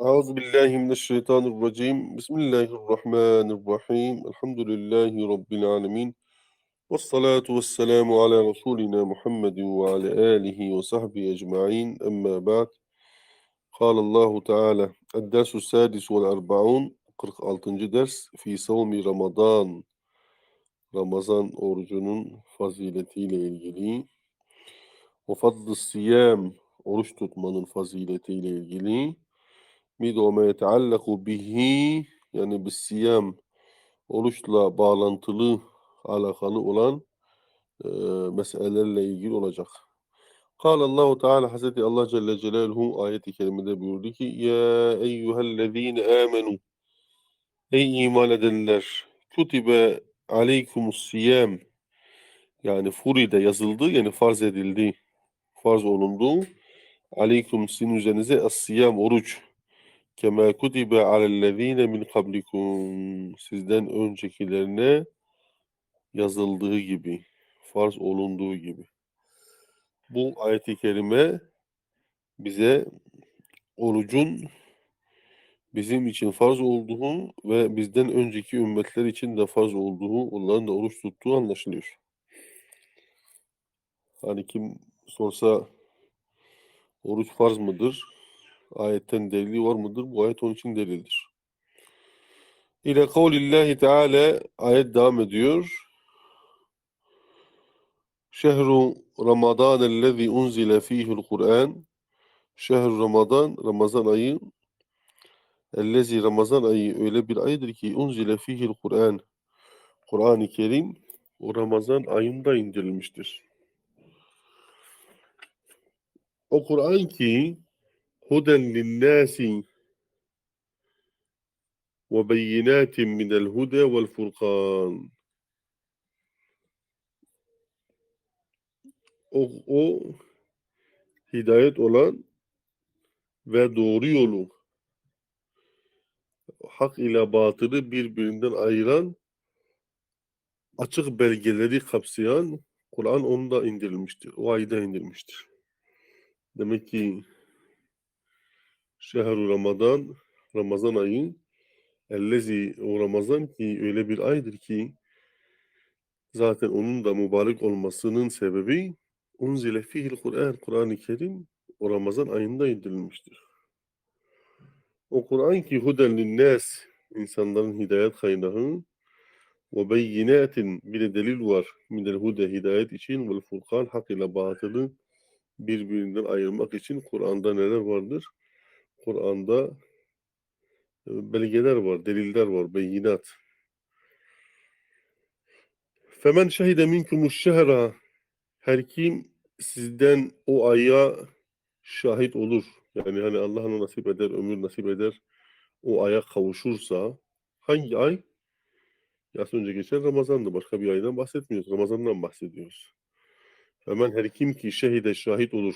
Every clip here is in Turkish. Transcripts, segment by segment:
أعوذ بالله من الشيطان الرجيم بسم الله الرحمن الرحيم الحمد لله رب العالمين والصلاة والسلام على رسولنا محمد وعلى آله وصحبه أجمعين أما بعد قال الله تعالى الدرس السادس والأربعون 46. ders في صوم رمضان Ramazan orucunun faziletiyle ilgili ve fadl siyam oruç tutmanın faziletiyle ilgili bir de o me yeteallaku bihi yani bis siyam oruçla bağlantılı alakalı olan e, meselelerle ilgili olacak. قال الله تعالى Hazreti Allah Celle Celaluhu ayeti kerimede buyurdu ki Ya eyyühellezine amenu Ey iman edenler kutibe aleykumus siyam yani furide yazıldı yani farz edildi farz olundu aleykum sizin üzerinize as-siyam oruç kema kutibe alellezine min kablikum sizden öncekilerine yazıldığı gibi farz olunduğu gibi bu ayeti kerime bize orucun bizim için farz olduğu ve bizden önceki ümmetler için de farz olduğu, onların da oruç tuttuğu anlaşılıyor. Hani kim sorsa oruç farz mıdır? Ayetten delili var mıdır? Bu ayet onun için delildir. İle kavlillahi teala ayet devam ediyor. Şehru Ramazan ellezî unzile fîhül Kur'an Şehru Ramazan, Ramazan ayı Ellezi Ramazan ayı öyle bir aydır ki unzile fihil Kur'an. Kur'an-ı Kerim o Ramazan ayında indirilmiştir. O Kur'an ki ve beyinatin minel hude vel furkan. O, o hidayet olan ve doğru yolu hak ile batılı birbirinden ayıran açık belgeleri kapsayan Kur'an onda indirilmiştir. O ayda indirilmiştir. Demek ki şehru Ramazan, Ramazan ayı ellezi o Ramazan ki öyle bir aydır ki zaten onun da mübarek olmasının sebebi unzile fihil Kur'an, Kur'an-ı Kerim o Ramazan ayında indirilmiştir. O Kur'an ki huden linnas insanların hidayet kaynağı ve beyinatin bir de delil var minel hude hidayet için vel furkan hak ile batılı birbirinden ayırmak için Kur'an'da neler vardır? Kur'an'da e, belgeler var, deliller var, beyinat. Femen şehide minkumuş şehra her kim sizden o aya şahit olur. Yani hani Allah ona nasip eder, ömür nasip eder. O aya kavuşursa hangi ay? Yas önce geçen Ramazan'dı. Başka bir aydan bahsetmiyoruz. Ramazan'dan bahsediyoruz. Hemen her kim ki şehide şahit olur,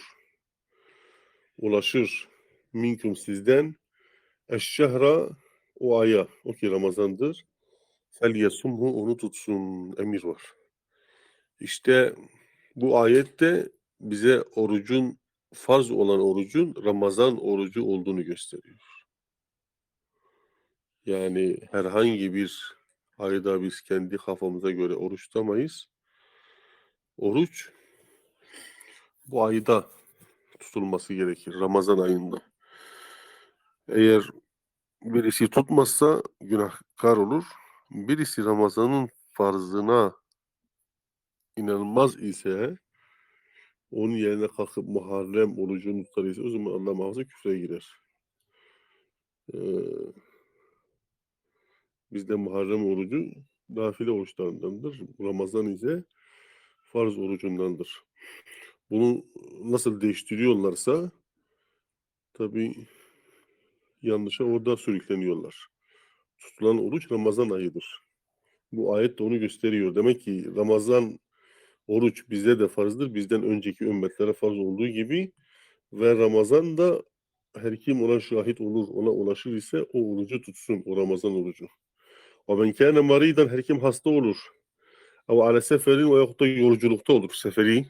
ulaşır minkum sizden eşşehra o aya, o ki Ramazan'dır. Fel yasumhu onu tutsun emir var. İşte bu ayette bize orucun farz olan orucun Ramazan orucu olduğunu gösteriyor. Yani herhangi bir ayda biz kendi kafamıza göre oruç. Oruç bu ayda tutulması gerekir. Ramazan ayında. Eğer birisi tutmazsa günahkar olur. Birisi Ramazan'ın farzına inanılmaz ise onun yerine kalkıp Muharrem orucunu tutar ise o zaman Allah muhafaza küfre girer. Ee, bizde Muharrem orucu nafile oruçlarındandır. Ramazan ise farz orucundandır. Bunu nasıl değiştiriyorlarsa tabi yanlışa orada sürükleniyorlar. Tutulan oruç Ramazan ayıdır. Bu ayet de onu gösteriyor. Demek ki Ramazan oruç bize de farzdır. Bizden önceki ümmetlere farz olduğu gibi ve Ramazan da her kim ona şahit olur, ona ulaşır ise o orucu tutsun, o Ramazan orucu. O ben kâne maridan her kim hasta olur. Ama ala seferin veyahut da yolculukta olur seferi.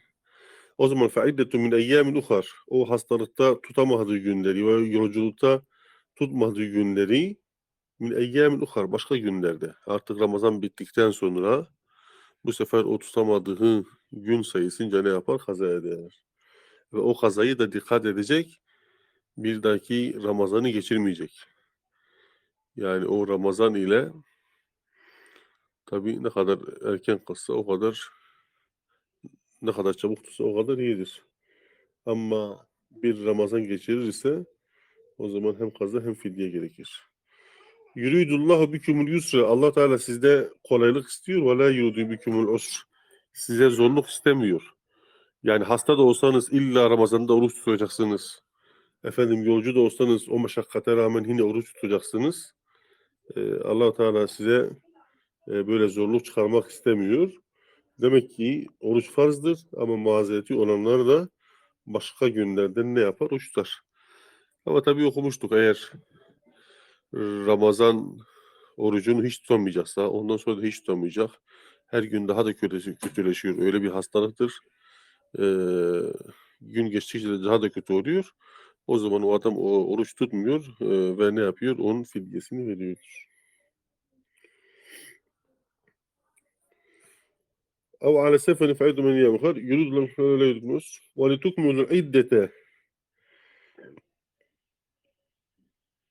O zaman feiddetu min eyyamin uhar. O hastalıkta tutamadığı günleri ve yolculukta tutmadığı günleri min eyyâmin uhar başka günlerde artık Ramazan bittikten sonra bu sefer o tutamadığı gün sayısınca ne yapar? Kaza eder. Ve o kazayı da dikkat edecek. Bir dahaki Ramazan'ı geçirmeyecek. Yani o Ramazan ile tabii ne kadar erken kılsa o kadar ne kadar çabuk tutsa o kadar iyidir. Ama bir Ramazan geçirirse o zaman hem kaza hem fidye gerekir. Yuridullahu bikumul yusra. Allah Teala sizde kolaylık istiyor. Ve la yuridu bikumul usr. Size zorluk istemiyor. Yani hasta da olsanız illa Ramazan'da oruç tutacaksınız. Efendim yolcu da olsanız o meşakkate rağmen yine oruç tutacaksınız. Ee, allah Teala size e, böyle zorluk çıkarmak istemiyor. Demek ki oruç farzdır ama mazereti olanlar da başka günlerden ne yapar? Tutar. Ama tabii okumuştuk eğer e, Ramazan orucunu hiç tutamayacaksa, ondan sonra da hiç tutamayacak. Her gün daha da kötüleşiyor. Öyle bir hastalıktır. Ee, gün geçtikçe de daha da kötü oluyor. O zaman o adam o oruç tutmuyor e, ve ne yapıyor? Onun fidyesini veriyor. Ev ala seferin fe'du men yemhar yuridu şöyle yutmuş ve li tukmulu iddete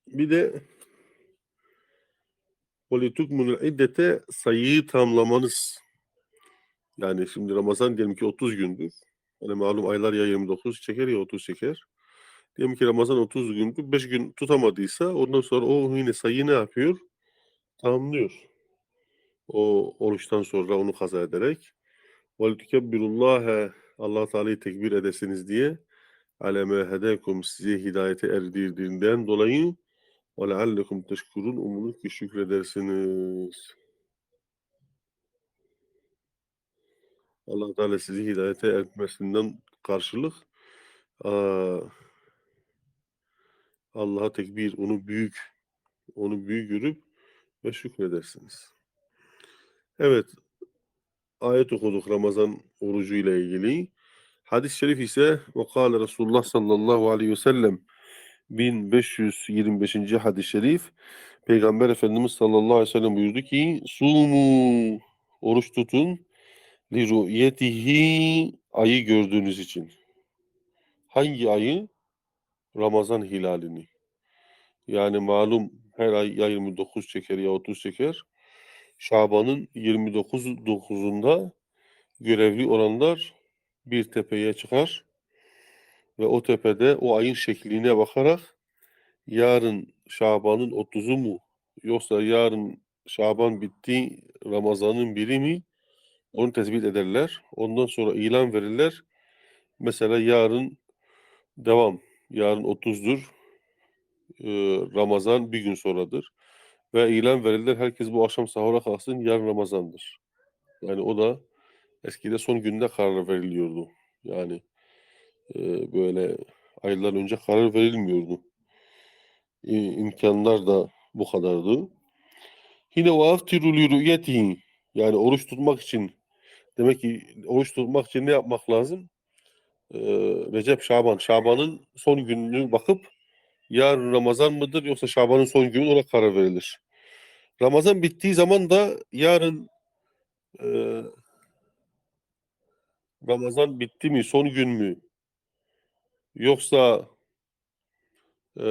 bir de وَلِتُكْمُنُ الْعِدَّةَ sayıyı tamamlamanız. Yani şimdi Ramazan diyelim ki 30 gündür. Hani malum aylar ya 29 çeker ya 30 çeker. Diyelim ki Ramazan 30 gündür. 5 gün tutamadıysa ondan sonra o yine sayıyı ne yapıyor? Tamamlıyor. O oruçtan sonra onu kaza ederek. وَلِتُكَبِّرُ اللّٰهَ Allah Teala'yı tekbir edesiniz diye aleme hedekum sizi hidayete erdirdiğinden dolayı ve leallekum teşkurun. Umulur ki şükredersiniz. Allah Teala sizi hidayete etmesinden karşılık Allah'a tekbir, onu büyük, onu büyük görüp ve şükredersiniz. Evet, ayet okuduk Ramazan orucu ile ilgili. Hadis-i şerif ise ve kâle Resulullah sallallahu aleyhi ve sellem 1525. hadis-i şerif Peygamber Efendimiz sallallahu aleyhi ve sellem buyurdu ki Sumu oruç tutun li ru'yetihi ayı gördüğünüz için. Hangi ayı? Ramazan hilalini. Yani malum her ay ya 29 çeker ya 30 çeker. Şaban'ın 29 9'unda görevli olanlar bir tepeye çıkar ve o tepede o ayın şekline bakarak yarın Şaban'ın 30'u mu yoksa yarın Şaban bitti Ramazan'ın biri mi onu tespit ederler. Ondan sonra ilan verirler. Mesela yarın devam. Yarın 30'dur. Ee, Ramazan bir gün sonradır. Ve ilan verirler. Herkes bu akşam sahura kalksın. Yarın Ramazan'dır. Yani o da eskide son günde karar veriliyordu. Yani böyle aylar önce karar verilmiyordu. E, imkanlar da bu kadardı. Yine o aftiru li rü'yetihi yani oruç tutmak için demek ki oruç tutmak için ne yapmak lazım? Ee, Recep Şaban. Şaban'ın son gününü bakıp yarın Ramazan mıdır yoksa Şaban'ın son günü ona karar verilir. Ramazan bittiği zaman da yarın e, Ramazan bitti mi son gün mü yoksa e,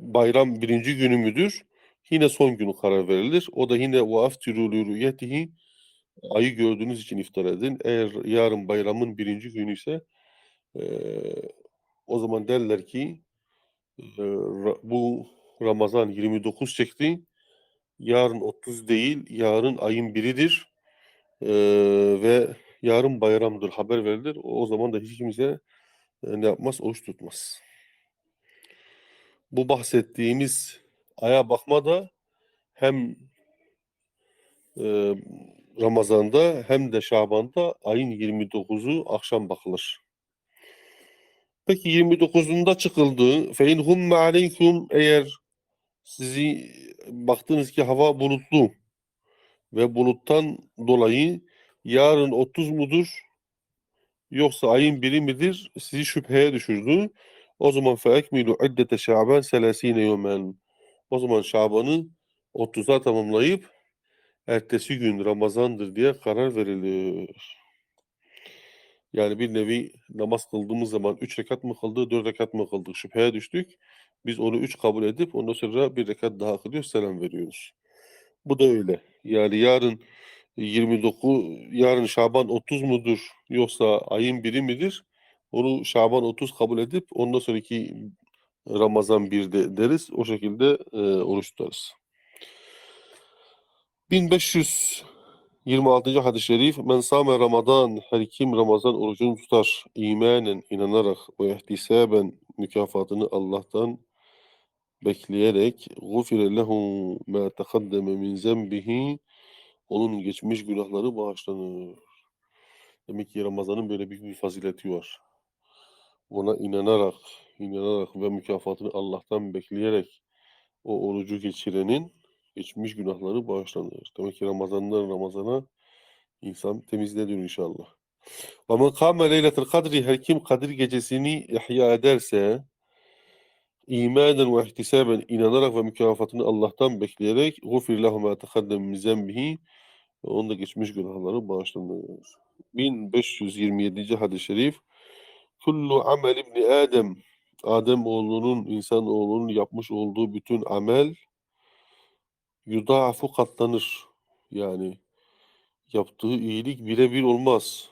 bayram birinci günü müdür? Yine son günü karar verilir. O da yine o aftiru rü'yetihi ayı gördüğünüz için iftar edin. Eğer yarın bayramın birinci günü ise e, o zaman derler ki e, bu Ramazan 29 çekti. Yarın 30 değil, yarın ayın biridir. E, ve yarın bayramdır haber verilir. O, zaman da hiç kimse e, ne yapmaz? Oruç tutmaz. Bu bahsettiğimiz aya bakma da hem e, Ramazan'da hem de Şaban'da ayın 29'u akşam bakılır. Peki 29'unda çıkıldı. Fe in humme aleykum eğer sizi baktınız ki hava bulutlu ve buluttan dolayı yarın 30 mudur yoksa ayın biri midir sizi şüpheye düşürdü. O zaman feekmilu iddete şaban selasine yevmen. O zaman Şaban'ı 30'a tamamlayıp ertesi gün Ramazan'dır diye karar verilir. Yani bir nevi namaz kıldığımız zaman 3 rekat mı kıldık, 4 rekat mı kıldık şüpheye düştük. Biz onu 3 kabul edip ondan sonra bir rekat daha kılıyor, selam veriyoruz. Bu da öyle. Yani yarın 29, yarın Şaban 30 mudur yoksa ayın biri midir? Onu Şaban 30 kabul edip ondan sonraki Ramazan 1'de deriz. O şekilde e, oruç tutarız. 1526. hadis-i şerif Men sâme Ramazan her kim Ramazan orucunu tutar imanen inanarak ve ihtisaben mükafatını Allah'tan bekleyerek gufire lehu ma takaddeme min zembihi onun geçmiş günahları bağışlanır. Demek ki Ramazan'ın böyle büyük bir fazileti var. Ona inanarak, inanarak ve mükafatını Allah'tan bekleyerek o orucu geçirenin geçmiş günahları bağışlanır. Demek ki Ramazan'dan Ramazan'a insan temizlenir inşallah. Men kâme leyletel kadri her kim Kadir gecesini ihya ederse imanen ve ihtisaben inanarak ve mükafatını Allah'tan bekleyerek gufir lehu ma tekaddem min zembihi onun da geçmiş günahları bağışlanır. 1527. hadis-i şerif Kullu amel ibni Adem Adem oğlunun, insan oğlunun yapmış olduğu bütün amel yudaafu katlanır. Yani yaptığı iyilik birebir olmaz.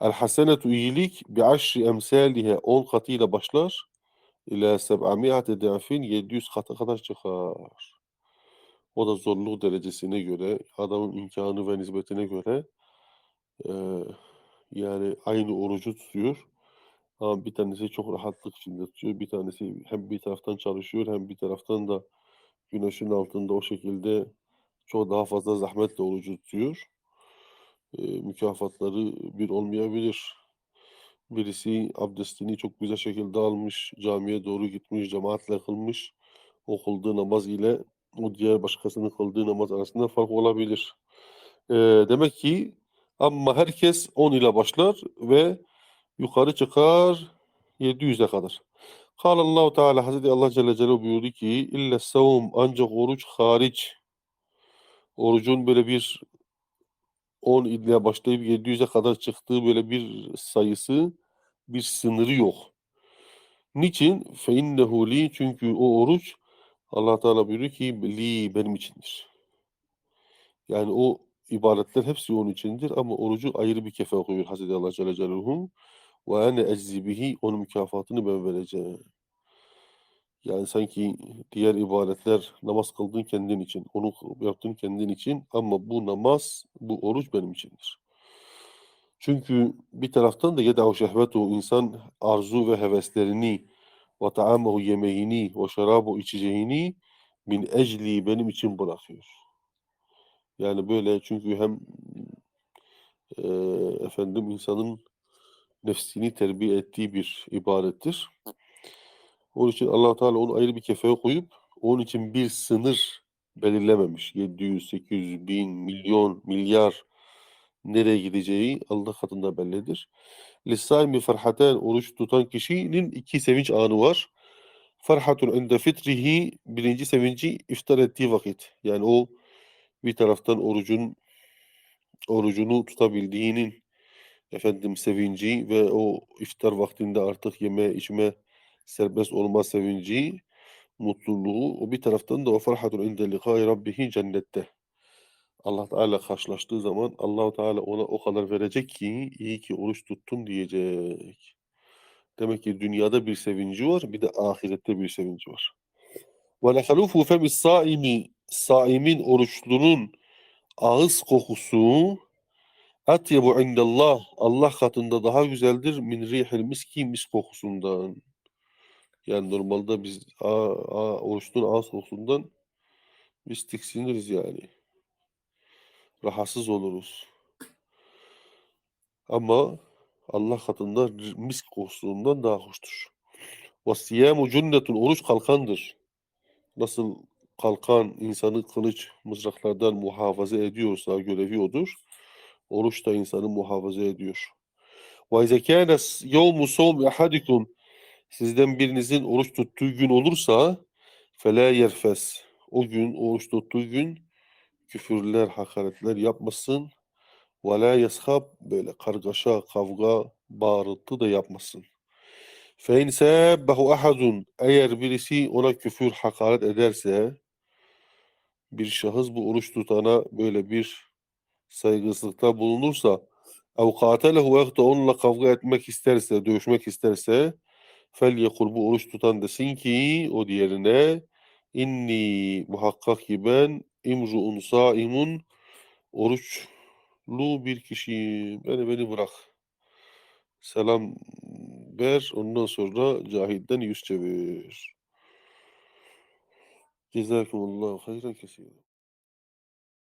El hasenetu iyilik bi aşri emsalihe 10 katıyla başlar. İlâ seb'amiyate dafin 700 kata kadar çıkar. O da zorluk derecesine göre, adamın imkanı ve nispetine göre eee, yani aynı orucu tutuyor. Ama bir tanesi çok rahatlık içinde tutuyor. Bir tanesi hem bir taraftan çalışıyor hem bir taraftan da güneşin altında o şekilde çok daha fazla zahmetle orucu tutuyor. Eee, mükafatları bir olmayabilir. Birisi abdestini çok güzel şekilde almış, camiye doğru gitmiş, cemaatle kılmış. O kıldığı namaz ile o diğer başkasının kıldığı namaz arasında fark olabilir. Eee, demek ki ama herkes 10 ile başlar ve yukarı çıkar 700'e kadar. Kâle Allahu Teala Hazreti Allah Celle Celaluhu buyurdu ki ille savum ancak oruç hariç orucun böyle bir 10 ile başlayıp 700'e kadar çıktığı böyle bir sayısı bir sınırı yok. Niçin? Fe innehu li çünkü o oruç Allah Teala buyuruyor ki li benim içindir. Yani o ibadetler hepsi onun içindir ama orucu ayrı bir kefe koyuyor Hazreti Allah Celle Celaluhu. Ve ene eczi bihi onun mükafatını ben vereceğim. Yani sanki diğer ibadetler namaz kıldığın kendin için, onu yaptığın kendin için ama bu namaz, bu oruç benim içindir. Çünkü bir taraftan da yedahu şehvetu insan arzu ve heveslerini ve taamahu yemeğini ve şarabu içeceğini min ecli benim için bırakıyor. Yani böyle çünkü hem eee, efendim insanın nefsini terbiye ettiği bir ibadettir. Onun için allah Teala onu ayrı bir kefeye koyup onun için bir sınır belirlememiş. 700, 800, bin, milyon, milyar nereye gideceği Allah katında bellidir. Lissaimi ferhaten oruç tutan kişinin iki sevinç anı var. Ferhatun inde fitrihi birinci sevinci iftar ettiği vakit. Yani o bir taraftan orucun orucunu tutabildiğinin efendim sevinci ve o iftar vaktinde artık yeme içme serbest olma sevinci, mutluluğu. O bir taraftan da o ferhatun inde liqai rabbihi cennette. Allah Teala karşılaştığı zaman Allahu Teala ona o kadar verecek ki iyi ki oruç tuttun diyecek. Demek ki dünyada bir sevinci var, bir de ahirette bir sevinci var. Ve lehalufu femis saimi saimin oruçlunun ağız kokusu atyebu indallah Allah katında daha güzeldir min rihil miski mis kokusundan. Yani normalde biz a, a, oruçlunun ağız kokusundan biz tiksiniriz yani. Rahatsız oluruz. Ama Allah katında misk kokusundan daha hoştur. Ve siyamu cünnetun oruç kalkandır. Nasıl kalkan insanı kılıç mızraklardan muhafaza ediyorsa görevi odur. Oruç da insanı muhafaza ediyor. Ve izâ kâne yevmu savmi ahadikum Sizden birinizin oruç tuttuğu gün olursa fela yerfes. O gün oruç tuttuğu gün küfürler, hakaretler yapmasın. Ve la yeshab böyle kargaşa, kavga, bağırtı da yapmasın. Fe in sabbahu ahadun eğer birisi ona küfür, hakaret ederse bir şahıs bu oruç tutana böyle bir saygısızlıkta bulunursa ev katelehu da onunla kavga etmek isterse, dövüşmek isterse yekul bu oruç tutan desin ki o diğerine inni muhakkak ki ben imru'un saimun oruçlu bir kişiyim. Beni beni bırak. Selam ver. Ondan sonra cahilden yüz çevir. Cezakumullahu hayran kesiyor.